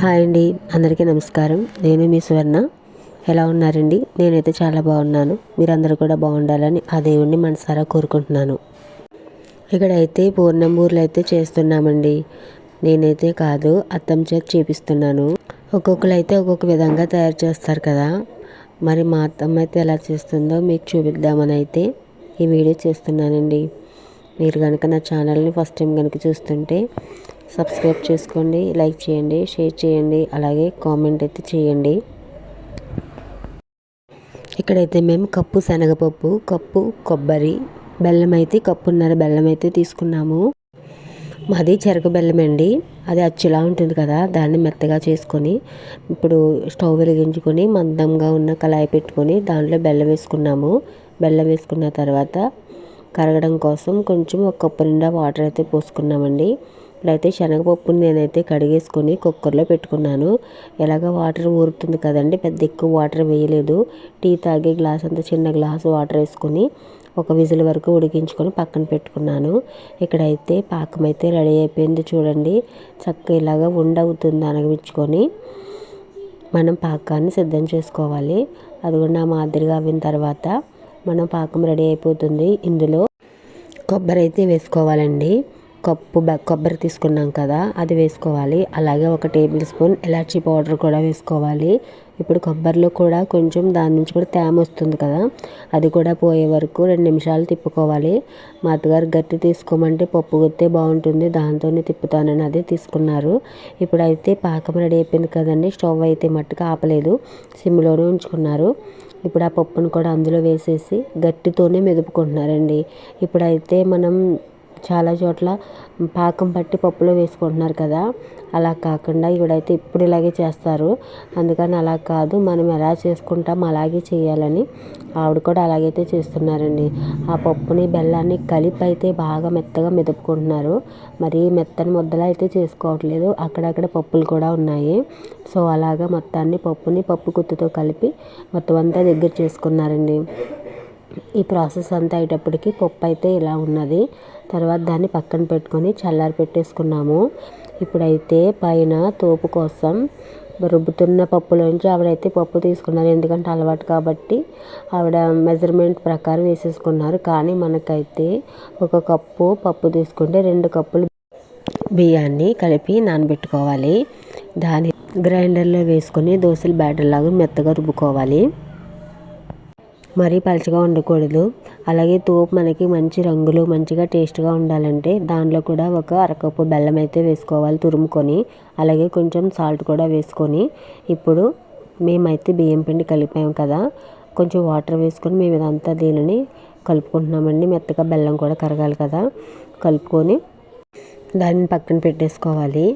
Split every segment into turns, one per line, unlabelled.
Hi అండి అందరికీ నమస్కారం. నేను మీ సువర్ణ. ఎలా ఉన్నారండి? నేనైతే చాలా బాగున్నాను. మీరందరూ కూడా బాగుండాలని ఆ దేవుణ్ణి మనసారా కోరుకుంటున్నాను. ఇక్కడైతే పూర్ణంబూర్లు అయితే చేస్తున్నామండి. నేనైతే కాదు అత్తం చేతి చేపిస్తున్నాను. ఒక్కొక్కరు అయితే ఒక్కొక్క విధంగా తయారు చేస్తారు కదా. మరి మా అత్తమ్మ అయితే ఎలా చేస్తుందో మీకు చూపిద్దామని అయితే ఈ వీడియో చేస్తున్నానండి. మీరు కనుక నా ఛానల్ని ఫస్ట్ టైం కనుక చూస్తుంటే సబ్స్క్రైబ్ చేసుకోండి లైక్ చేయండి షేర్ చేయండి అలాగే కామెంట్ అయితే చేయండి. ఇక్కడైతే మేము కప్పు శనగపప్పు కప్పు కొబ్బరి బెల్లం అయితే కప్పున్నర బెల్లం అయితే తీసుకున్నాము. మాది చెరకు బెల్లం అండి. అది అచ్చులా ఉంటుంది కదా దాన్ని మెత్తగా చేసుకొని ఇప్పుడు స్టవ్ వెలిగించుకొని మందంగా ఉన్న కళాయి పెట్టుకొని దాంట్లో బెల్లం వేసుకున్నాము. బెల్లం వేసుకున్న తర్వాత కరగడం కోసం కొంచెం ఒక కప్పు నిండా వాటర్ అయితే పోసుకున్నామండి. ఇప్పుడైతే శనగపప్పుని నేనైతే కడిగేసుకొని కుక్కర్లో పెట్టుకున్నాను. ఎలాగ వాటర్ ఊరుతుంది కదండి పెద్ద ఎక్కువ వాటర్ వేయలేదు. టీ తాగే గ్లాస్ అంత చిన్న గ్లాస్ వాటర్ వేసుకొని ఒక విజిల్ వరకు ఉడికించుకొని పక్కన పెట్టుకున్నాను. ఇక్కడైతే పాకం అయితే రెడీ అయిపోయింది చూడండి. చక్కగా ఇలాగ ఉండవుతుంది అనగమించుకొని మనం పాకాన్ని సిద్ధం చేసుకోవాలి. అది కూడా నా మాదిరిగా అవిన తర్వాత మనం పాకం రెడీ అయిపోతుంది ఇందులో. కొబ్బరి అయితే వేసుకోవాలండి. కప్పు కొబ్బరి తీసుకున్నాం కదా అది వేసుకోవాలి. అలాగే ఒక టేబుల్ స్పూన్ ఇలాచీ పౌడర్ కూడా వేసుకోవాలి. ఇప్పుడు కొబ్బరిలో కూడా కొంచెం దాని నుంచి కూడా తేమ వస్తుంది కదా అది కూడా పోయే వరకు రెండు నిమిషాలు తిప్పుకోవాలి. మా అత్తగారు గట్టి తీసుకోమంటే పప్పు గుత్తే బాగుంటుంది దాంతోనే తిప్పుతానని అదే తీసుకున్నారు. ఇప్పుడైతే పాకం రెడీ అయిపోయింది కదండి స్టవ్ అయితే మట్టుకు ఆపలేదు సిమ్లోనే ఉంచుకున్నారు. ఇప్పుడు ఆ పప్పును కూడా అందులో వేసేసి గట్టితోనే మెదుపుకుంటున్నారండి. ఇప్పుడైతే మనం చాలా చోట్ల పాకం పట్టి పప్పులో వేసుకుంటున్నారు కదా. అలా కాకుండా ఇవిడైతే ఇప్పుడు ఇలాగే చేస్తారు. అందుకని అలా కాదు మనం ఎలా చేసుకుంటాం అలాగే చేయాలని ఆవిడ కూడా అలాగైతే చేస్తున్నారండి. ఆ పప్పుని బెల్లాన్ని కలిపి అయితే బాగా మెత్తగా మెదుపుకుంటున్నారు. మరి మెత్తని ముద్దలా అయితే చేసుకోవట్లేదు. అక్కడక్కడ పప్పులు కూడా ఉన్నాయి. సో అలాగా మొత్తాన్ని పప్పుని పప్పు గుత్తుతో కలిపి మొత్తం అంతా దగ్గర చేసుకున్నారండి. ఈ ప్రాసెస్ అంతా అయ్యేటప్పటికి పప్పు అయితే ఇలా ఉన్నది. తర్వాత దాన్ని పక్కన పెట్టుకొని చల్లారి పెట్టేసుకున్నాము. ఇప్పుడైతే పైన తోపు కోసం రుబ్బుతున్న పప్పులోంచి ఆవిడైతే పప్పు తీసుకున్నారు. ఎందుకంటే అలవాటు కాబట్టి ఆవిడ మెజర్మెంట్ ప్రకారం వేసేసుకున్నారు. కానీ మనకైతే ఒక కప్పు పప్పు తీసుకుంటే రెండు కప్పులు బియ్యాన్ని కలిపి నానబెట్టుకోవాలి. దాని గ్రైండర్లో వేసుకొని దోశలు బ్యాటర్ లాగా మెత్తగా రుబ్బుకోవాలి. మరీ పలచగా ఉండకూడదు. అలాగే తోపు మనకి మంచి రంగులు మంచిగా టేస్ట్గా ఉండాలంటే దానిలో కూడా ఒక అరకప్పు బెల్లం అయితే వేసుకోవాలి తురుముకొని. అలాగే కొంచెం సాల్ట్ కూడా వేసుకొని. ఇప్పుడు మేమైతే బియ్యం పిండి కలిపాము కదా కొంచెం వాటర్ వేసుకొని మేము ఇదంతా దీనిని కలుపుకుంటున్నామండి. మెత్తగా బెల్లం కూడా కరగాలి కదా కలుపుకొని దాన్ని పక్కన పెట్టేసుకోవాలి.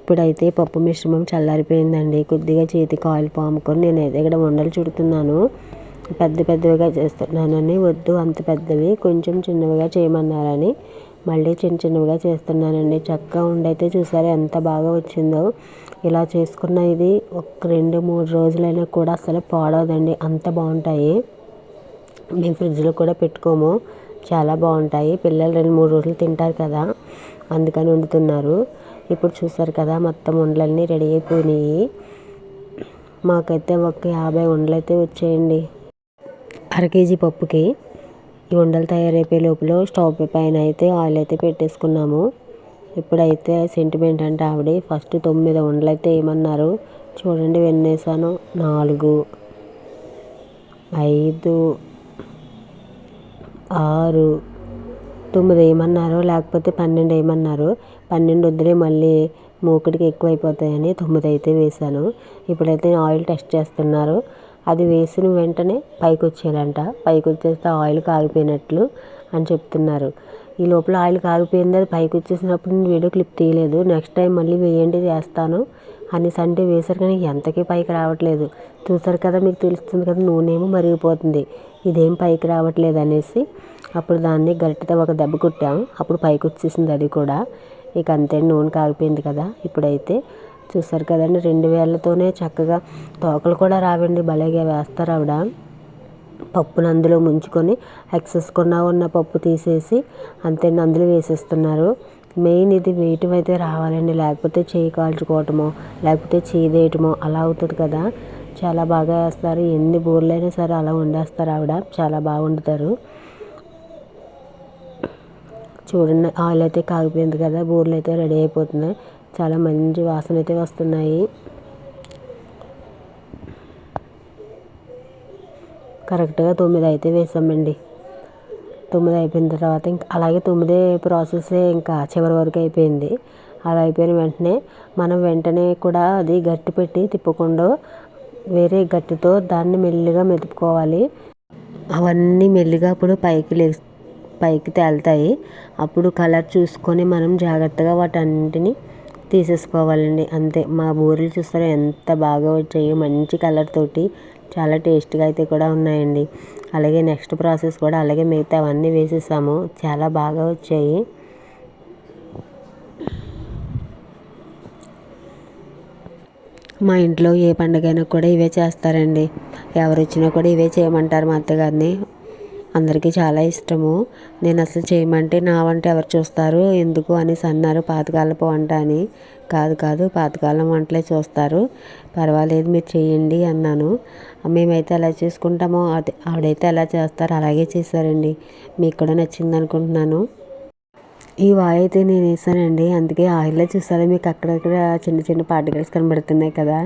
ఇప్పుడైతే పప్పు మిశ్రమం చల్లారిపోయిందండి. కొద్దిగా చేతికి ఆయిల్ పాముకొని నేను ఇక్కడ వండలు చుడుతున్నాను. పెద్ద పెద్దవిగా చేస్తున్నానని వద్దు అంత పెద్దవి కొంచెం చిన్నవిగా చేయమన్నారని. మళ్ళీ చిన్న చిన్నవిగా చేస్తున్నానండి చక్కగా ఉండైతే చూసారా ఎంత బాగా వచ్చిందో. ఇలా చేసుకున్న ఇది ఒక రెండు మూడు రోజులైనా కూడా అసలు పాడవదండి. అంత బాగుంటాయి. మేము ఫ్రిడ్జ్లో కూడా పెట్టుకోము. చాలా బాగుంటాయి. పిల్లలు రెండు మూడు రోజులు తింటారు కదా అందుకని వండుతున్నారు. ఇప్పుడు చూసారు కదా మొత్తం ఉండలన్నీ రెడీ అయిపోయినాయి. మాకైతే ఒక యాభై ఉండలైతే వచ్చేయండి. అర కేజీ పప్పుకి ఈ ఉండలు తయారైపోయే లోపల స్టవ్ పైన అయితే ఆయిల్ అయితే పెట్టేసుకున్నాము. ఇప్పుడైతే సెంటిమెంట్ అంటే ఆవిడ ఫస్ట్ తొమ్మిది ఉండలు అయితే ఏమన్నారు? చూడండి వెన్నేసాను. నాలుగు ఐదు ఆరు తొమ్మిది ఏమన్నారు? లేకపోతే పన్నెండు ఏమన్నారు? పన్నెండు వద్దులే మళ్ళీ మూకుడికి ఎక్కువైపోతాయని తొమ్మిది అయితే వేశాను. ఇప్పుడైతే ఆయిల్ టెస్ట్ చేస్తున్నారు. అది వేసిన వెంటనే పైకి వచ్చేయాలంట పైకి వచ్చేస్తే ఆయిల్ కాగిపోయినట్లు అని చెప్తున్నారు. ఈ లోపల ఆయిల్ కాగిపోయింది అది పైకి వచ్చేసినప్పుడు నేను వీడియో క్లిప్ తీయలేదు. నెక్స్ట్ టైం మళ్ళీ వేయండి చేస్తాను అనేసి అంటే వేశారు కానీ ఎంతకీ పైకి రావట్లేదు. చూసారు కదా మీకు తెలుస్తుంది కదా నూనె ఏమో మరిగిపోతుంది. ఇదేం పైకి రావట్లేదు అనేసి అప్పుడు దాన్ని గరిటెతో ఒక దెబ్బ కొట్టాము అప్పుడు పైకి వచ్చేసింది అది కూడా. ఇక అంతే నూనె కాగిపోయింది కదా ఇప్పుడైతే. చూసారు కదండి. రెండు వేళ్ళతోనే చక్కగా తోకలు కూడా రావండి. భలేగా వేస్తారు ఆవిడ. పప్పును అందులో ముంచుకొని ఎక్సెస్ కొన్న ఉన్న పప్పు తీసేసి అంతే అందులో వేసేస్తున్నారు. మెయిన్ ఇది వేయటం అయితే రావాలండి. లేకపోతే చేయి కాల్చుకోవటమో లేకపోతే చీదేయటమో అలా అవుతుంది కదా. చాలా బాగా వేస్తారు. ఎన్ని బూరెలైనా సరే అలా వండేస్తారు ఆవిడ. చాలా బాగా వండుతారు. చూడండి ఆయిల్ అయితే కాగిపోయింది కదా. బూరెలు అయితే రెడీ అయిపోతున్నాయి. చాలా మంచి వాసన అయితే వస్తున్నాయి. కరెక్ట్గా తొమ్మిది అయితే వేసామండి. తొమ్మిది అయిపోయిన తర్వాత ఇంకా అలాగే తొమ్మిదే ప్రాసెస్ ఇంకా చివరి వరకు అయిపోయింది. అది అయిపోయిన వెంటనే మనం వెంటనే కూడా అది గట్టి పెట్టి తిప్పకుండా వేరే గట్టితో దాన్ని మెల్లిగా మెదుపుకోవాలి అవన్నీ మెల్లిగా అప్పుడు పైకి లే పైకి తేలుతాయి. అప్పుడు కలర్ చూసుకొని మనం జాగ్రత్తగా వాటన్నింటిని తీసేసుకోవాలండి. అంతే. మా బూరెలు చూస్తారా ఎంత బాగా వచ్చాయో మంచి కలర్ తోటి చాలా టేస్ట్గా అయితే కూడా ఉన్నాయండి. అలాగే నెక్స్ట్ ప్రాసెస్ కూడా అలాగే మిగతా అవన్నీ వేసేసాము. చాలా బాగా వచ్చాయి. మా ఇంట్లో ఏ పండుగైనా కూడా ఇవే చేస్తారండి. ఎవరు వచ్చినా కూడా ఇవే చేయమంటారు మా అత్తగారిని. అందరికీ చాలా ఇష్టము. నేను అసలు చేయమంటే నా వంట ఎవరు చూస్తారు? ఎందుకు అనేసి అన్నారు పాతకాలపు వంట అని. కాదు కాదు పాతకాలం వంటలే చూస్తారు. పర్వాలేదు మీరు చేయండి అన్నాను. మేమైతే ఎలా చేసుకుంటామో అదే ఆవిడైతే ఎలా చేస్తారో అలాగే చేశారండి. మీకు కూడా నచ్చింది అనుకుంటున్నాను. ఈ వాయి అయితే నేను వేసానండి. అందుకే ఆయిల్లో చూసారా మీకు అక్కడక్కడ చిన్న చిన్న పార్టికల్స్ కనబడుతున్నాయి కదా.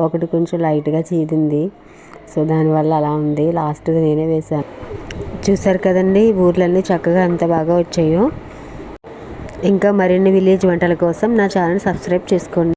ఒకటి కొంచెం లైట్గా చీదింది. సో దానివల్ల అలా ఉంది. లాస్ట్గా నేనే వేసాను. చూసారు కదండి ఊర్లన్నీ చక్కగా ఎంత బాగా వచ్చాయో. ఇంకా మరిన్ని విలేజ్ వంటల కోసం నా ఛానల్ సబ్స్క్రైబ్ చేసుకోండి.